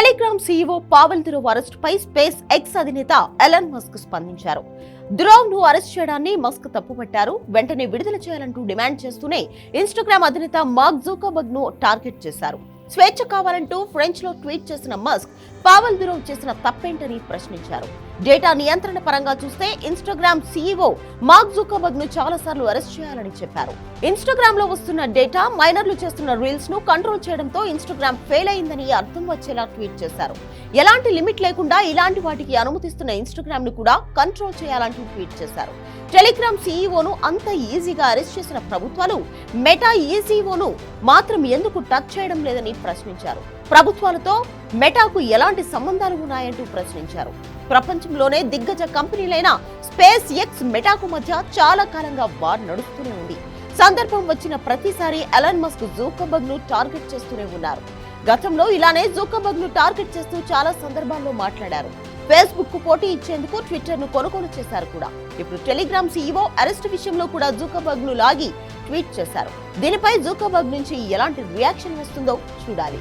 Telegram CEO Pavel Durov arrest పై space X అధినేత Elon Musk స్పందించారు. దురవ్ను అరెస్ట్ చేయడాన్ని మస్క్ తప్పుపట్టారు. వెంటనే విడుదల చేయాలంటూ డిమాండ్ చేస్తూనే ఇన్స్టాగ్రామ్ అధినేత మార్క్ జూకర్బర్గ్ను టార్గెట్ చేశారు. స్వేచ్ఛ కావాలంటూ ఫ్రెంచ్లో ట్వీట్ చేసిన మస్క్ పావల్ దురవ్ చేసిన తప్పేంటని ప్రశ్నించారు. డేటా నియంత్రణ పరంగా చూస్తే ఇన్స్టాగ్రామ్ సీఈఓ మార్క్ జూకర్బర్గ్ను చాలా సార్లు అరెస్ట్ చేయాలని చెప్పారు. ఇన్స్టాగ్రామ్లో వస్తున్న డేటా మైనర్లు చేస్తున్న రీల్స్ను కంట్రోల్ చేయడంతో ఇన్స్టాగ్రామ్ ఫెయిల్ అయిందని అర్థం వచ్చేలా ట్వీట్ చేశారు. ఎలాంటి లిమిట్ లేకుండా ఇలాంటి వాటికి అనుమతిస్తున్న ఇన్స్టాగ్రామ్ను కూడా కంట్రోల్ చేయాలంటూ ట్వీట్ చేశారు. టెలిగ్రామ్ సీఈఓను అంత ఈజీగా అరెస్ట్ చేసిన ప్రభుత్వాలు మెటా ఈజీఓను మాత్రం ఎందుకు టచ్ చేయడం లేదని ప్రశ్నించారు. ప్రభుత్వాలతో మెటాకు ఎలాంటి సంబంధాలు ఉన్నాయంటూ ప్రశ్నించారు. ప్రపంచంలోనే దిగ్గజ కంపెనీలైన స్పేస్ ఎక్స్ మెటాకు మధ్య చాలా కాలంగా వార్ నడుస్తూనే ఉంది. సందర్భం వచ్చిన ప్రతిసారి ఎలన్ మస్క్ జూకర్బర్గ్ను టార్గెట్ చేస్తూనే ఉన్నారు. గతంలో ఇలానే జూకర్బర్గ్ను టార్గెట్ చేస్తూ చాలా సందర్భాల్లో మాట్లాడారు. ఫేస్బుక్కు పోటీ ఇచ్చేందుకు ట్విట్టర్ను కొనుగోలు చేశారు కూడా. ఇప్పుడు టెలిగ్రామ్ సీఈఓ అరెస్ట్ విషయంలో కూడా జూకర్బర్గ్ను లాగి ట్వీట్ చేశారు. దీనిపై జూకోబర్గ్ నుంచి ఎలాంటి రియాక్షన్ వస్తుందో చూడాలి.